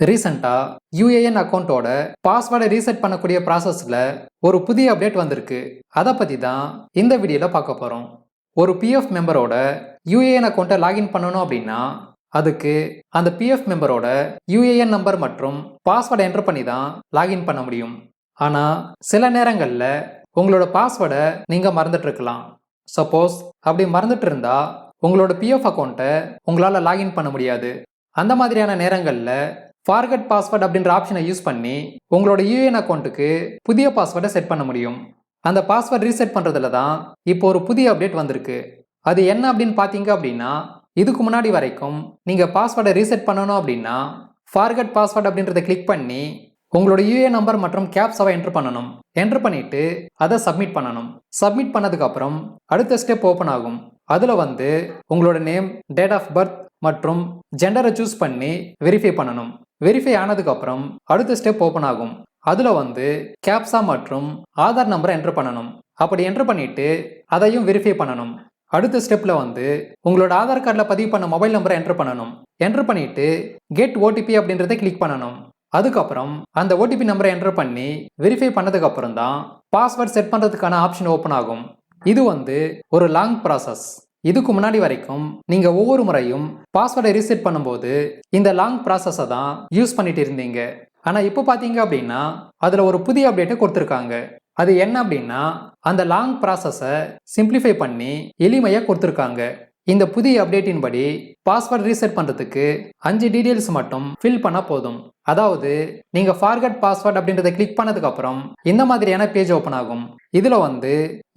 ரீசெண்டாக யூஏஎன் அக்கௌண்ட்டோட பாஸ்வேர்டை ரீசெட் பண்ணக்கூடிய ப்ராசஸில் ஒரு புதிய அப்டேட் வந்திருக்கு. அதை பற்றி தான் இந்த வீடியோவில் பார்க்க போகிறோம் ஒரு பிஎஃப் மெம்பரோட யூஏஎன் அக்கௌண்ட்டை லாகின் பண்ணணும் அப்படின்னா அதுக்கு அந்த பிஎஃப் மெம்பரோட யூஏஎன் நம்பர் மற்றும் பாஸ்வேர்டை என்டர் பண்ணி தான் லாகின் பண்ண முடியும். ஆனால் சில நேரங்களில் உங்களோட பாஸ்வேர்டை நீங்கள் மறந்துட்டு இருக்கலாம் சப்போஸ் அப்படி மறந்துட்டு இருந்தால் உங்களோட பிஎஃப் அக்கௌண்ட்டை உங்களால் லாகின் பண்ண முடியாது. அந்த மாதிரியான நேரங்களில் ஃபார்கட் பாஸ்வேர்ட் அப்படின்ற ஆப்ஷனை யூஸ் பண்ணி உங்களோட யூஏஎன் அக்கௌண்ட்டுக்கு புதிய பாஸ்வேர்டை செட் பண்ண முடியும். அந்த பாஸ்வேர்ட் ரீசெட் பண்ணுறதுல தான் இப்போ ஒரு புதிய அப்டேட் வந்திருக்கு. அது என்ன அப்படின்னு பார்த்தீங்க அப்படின்னா இதுக்கு முன்னாடி வரைக்கும் நீங்கள் பாஸ்வேர்டை ரீசெட் பண்ணணும் அப்படின்னா ஃபார்கட் பாஸ்வேர்ட் அப்படின்றத கிளிக் பண்ணி உங்களோட யூஏ நம்பர் மற்றும் கேப்ஸாவை என்டர் பண்ணணும். என்டர் பண்ணிட்டு அதை சப்மிட் பண்ணணும். சப்மிட் பண்ணதுக்கப்புறம் அடுத்த ஸ்டெப் ஓப்பன் ஆகும். அதில் வந்து உங்களோட நேம் டேட் ஆஃப் பர்த் மற்றும் ஜெண்டரை சூஸ் பண்ணி வெரிஃபை பண்ணணும். வெரிஃபை ஆனதுக்கப்புறம் அடுத்த ஸ்டெப் ஓப்பன் ஆகும். அதில் வந்து கேப்ஸா மற்றும் ஆதார் நம்பரை என்டர் பண்ணணும். அப்படி என்டர் பண்ணிட்டு அதையும் வெரிஃபை பண்ணணும். அடுத்த ஸ்டெப்பில் வந்து உங்களோட ஆதார் கார்டில் பதிவு பண்ண மொபைல் நம்பரை என்டர் பண்ணணும். என்டர் பண்ணிட்டு கெட் ஓடிபி அப்படின்றத கிளிக் பண்ணணும். அதுக்கப்புறம் அந்த ஓடிபி நம்பரை என்டர் பண்ணி வெரிஃபை பண்ணதுக்கப்புறம் தான் பாஸ்வேர்ட் செட் பண்ணுறதுக்கான ஆப்ஷன் ஓப்பன் ஆகும். இது வந்து ஒரு லாங் ப்ராசஸ் இதுக்கு முன்னாடி வரைக்கும் நீங்க ஒவ்வொரு முறையும் பாஸ்வேர்டை ரீசெட் பண்ணும்போது இந்த லாங் ப்ராசஸை தான் யூஸ் பண்ணிட்டு இருந்தீங்க. ஆனா இப்போ பாத்தீங்க அப்படின்னா அதுல ஒரு புதிய அப்டேட்டை கொடுத்துருக்காங்க. அது என்ன அப்படின்னா அந்த லாங் ப்ராசஸை சிம்பிளிஃபை பண்ணி எளிமையாக கொடுத்துருக்காங்க. இந்த புதிய அப்டேட்டின் படி பாஸ்வேர்ட் ரீசெட் பண்ணுறதுக்கு அஞ்சு டீடைல்ஸ் மட்டும் ஃபில் பண்ண போதும். அதாவது நீங்கள் ஃபார்கட் பாஸ்வேர்ட் அப்படின்றத கிளிக் பண்ணதுக்கப்புறம் இந்த மாதிரியான பேஜ் ஓப்பன் ஆகும். இதில் வந்து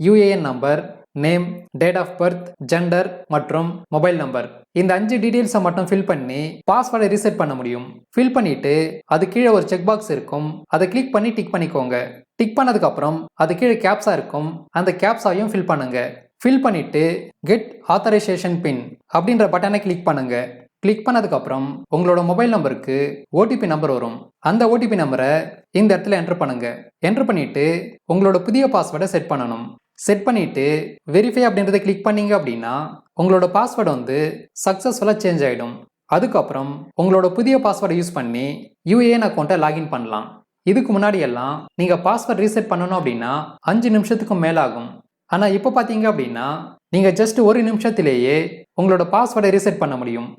UAN number name date of birth gender மற்றும் மொபைல் நம்பர் இந்த அஞ்சு டீடைல்ஸை மட்டும் ஃபில் பண்ணி பாஸ்வேர்டை ரீசெட் பண்ண முடியும். ஃபில் பண்ணிட்டு அது கீழே ஒரு செக் பாக்ஸ் இருக்கும். அதை கிளிக் பண்ணி டிக் பண்ணிக்கோங்க. டிக் பண்ணதுக்கப்புறம் அது கீழே கேப்ஸா இருக்கும். அந்த கேப்ஸாவையும் ஃபில் பண்ணுங்க. ஃபில் பண்ணிட்டு கெட் ஆத்தரைசேஷன் பின் அப்படின்ற பட்டனை கிளிக் பண்ணுங்க. கிளிக் பண்ணதுக்கப்புறம் உங்களோட மொபைல் நம்பருக்கு ஓடிபி நம்பர் வரும். அந்த ஓடிபி நம்பரை இந்த இடத்துல என்டர் பண்ணுங்க. என்டர் பண்ணிட்டு உங்களோட புதிய பாஸ்வேர்டை செட் பண்ணணும். செட் பண்ணிட்டு வெரிஃபை அப்படின்றத கிளிக் பண்ணீங்க அப்படின்னா உங்களோட பாஸ்வேர்டு வந்து சக்ஸஸ்ஃபுல்லாக சேஞ்ச் ஆகிடும் அதுக்கப்புறம் உங்களோட புதிய பாஸ்வேர்டை யூஸ் பண்ணி யூஏஎன் அக்கௌண்ட்டை லாகின் பண்ணலாம். இதுக்கு முன்னாடி எல்லாம் நீங்கள் பாஸ்வேர்ட் ரீசெட் பண்ணணும் அப்படின்னா அஞ்சு நிமிஷத்துக்கும் மேலாகும். ஆனால் இப்போ பார்த்தீங்க அப்படின்னா நீங்கள் ஜஸ்ட் ஒரு நிமிஷத்திலேயே உங்களோட பாஸ்வேர்டை ரீசெட் பண்ண முடியும்.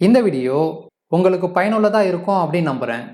இந்த வீடியோ உங்களுக்கு பயனுள்ளதாக இருக்கும் அப்படின்னு நம்புகிறேன்